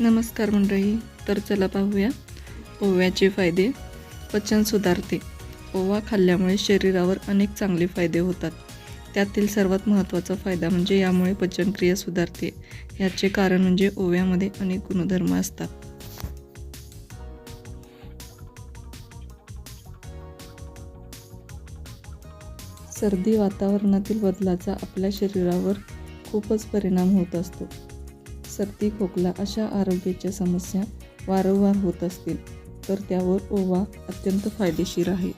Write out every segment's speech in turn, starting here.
नमस्कार मंडळी तर चला पाहूया ओव्याचे फायदे. पचन सुधारते. ओवा खाल्ल्यामुळे शरीरावर अनेक चांगले फायदे होतात. त्यातील सर्वात महत्त्वाचा फायदा म्हणजे यामुळे पचनक्रिया सुधारते. याचे कारण म्हणजे ओव्यामध्ये अनेक गुणधर्म असतात. सर्दी वातावरणातील बदलाचा आपल्या शरीरावर खूपच परिणाम होत असतो. सर्दी खोकला अशा आरोग्याच्या समस्या वारंवार होत असतील तर त्यावर ओवा अत्यंत फायदेशीर आहे.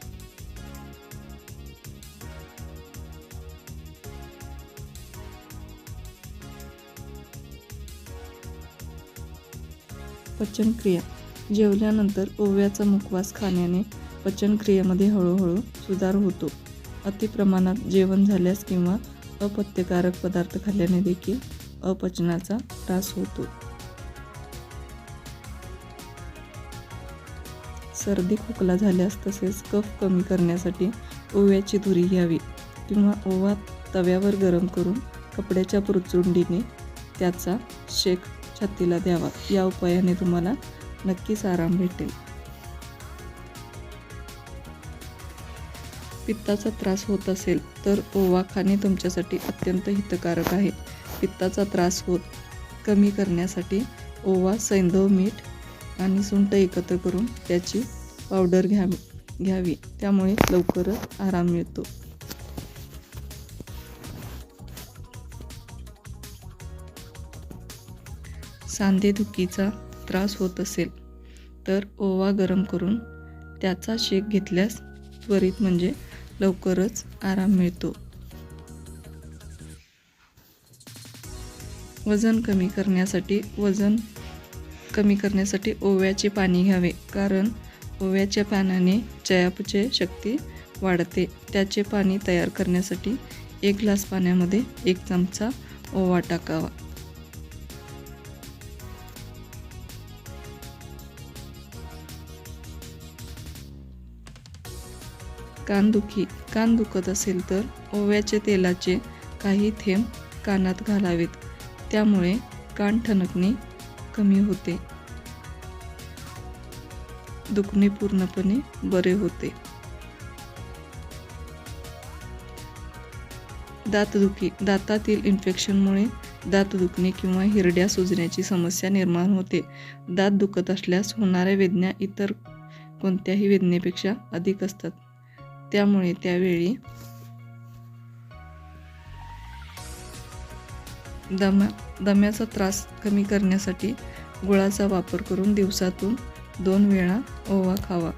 पचनक्रिया. जेवल्यानंतर ओव्याचा मुखवास खाण्याने पचनक्रियेमध्ये हळूहळू सुधार होतो. अतिप्रमाणात जेवण झाल्यास किंवा अपत्यकारक पदार्थ खाल्ल्याने देखील अपचनाचा त्रास होतो. सर्दी खोकला झाल्यास तसेच कफ कमी करण्यासाठी ओव्याची धुरी घ्यावी किंवा ओवा तव्यावर गरम करून कपड्याच्या पुरचुंडीने त्याचा शेक छातीला द्यावा. या उपायाने तुम्हाला नक्कीच आराम भेटेल. पित्ताचा त्रास होत असेल तर ओवा खाणे तुमच्यासाठी अत्यंत हितकारक आहे. पित्ताचा त्रास होत कमी करण्यासाठी ओवा सैंधव मीठ आणि सुंठ एकत्र करून त्याची पावडर घ्या घ्यावी. त्यामुळे लवकरच आराम मिळतो. सांधेदुखीचा त्रास होत असेल तर ओवा गरम करून त्याचा शेक घेतल्यास त्वरित म्हणजे लवकरच आराम मिळतो. वजन कमी करण्यासाठी वजन कमी करण्यासाठी ओव्याचे पाणी घ्यावे कारण ओव्याच्या पाण्याने चयापचय शक्ती वाढते. त्याचे पाणी तयार करण्यासाठी एक ग्लास पाण्यामध्ये एक चमचा ओवा टाकावा. कानदुखी कान दुखत असेल तर ओव्याचे तेलाचे काही थेंब कानात घालावेत. त्यामुळे कान ठणकणे कमी होते. दुखणे पूर्णपणे बरे होते. दातदुखी दातातील इन्फेक्शनमुळे दात दुखणे किंवा हिरड्या सुजण्याची समस्या निर्माण होते. दात दुखत असल्यास होणाऱ्या वेदना इतर कोणत्याही वेदनेपेक्षा अधिक असतात. त्यामुळे त्यावेळी दमा दम्याचा त्रास कमी करण्यासाठी गुळाचा वापर करून दिवसातून दोन वेळा ओवा खावा.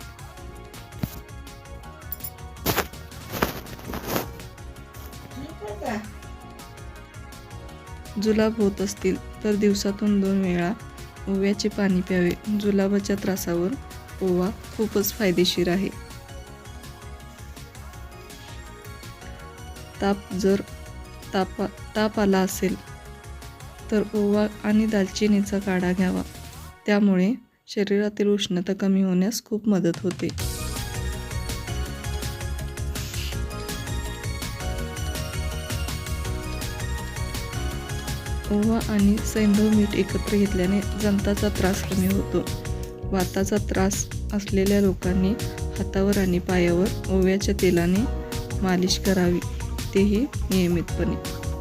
जुलाब होत असतील तर दिवसातून दोन वेळा ओव्याचे पाणी प्यावे. जुलाबाच्या त्रासावर ओवा खूपच फायदेशीर आहे. ताप जर तापा ताप आला असेल तर ओवा आणि दालचिनीचा काढा घ्यावा. त्यामुळे शरीरातील उष्णता कमी होण्यास खूप मदत होते. ओवा आणि सैंधव मीठ एकत्र घेतल्याने जंताचा त्रास कमी होतो. वाताचा त्रास असलेल्या लोकांनी हातावर आणि पायावर ओव्याच्या तेलाने मालिश करावी. तेही नियमितपणे.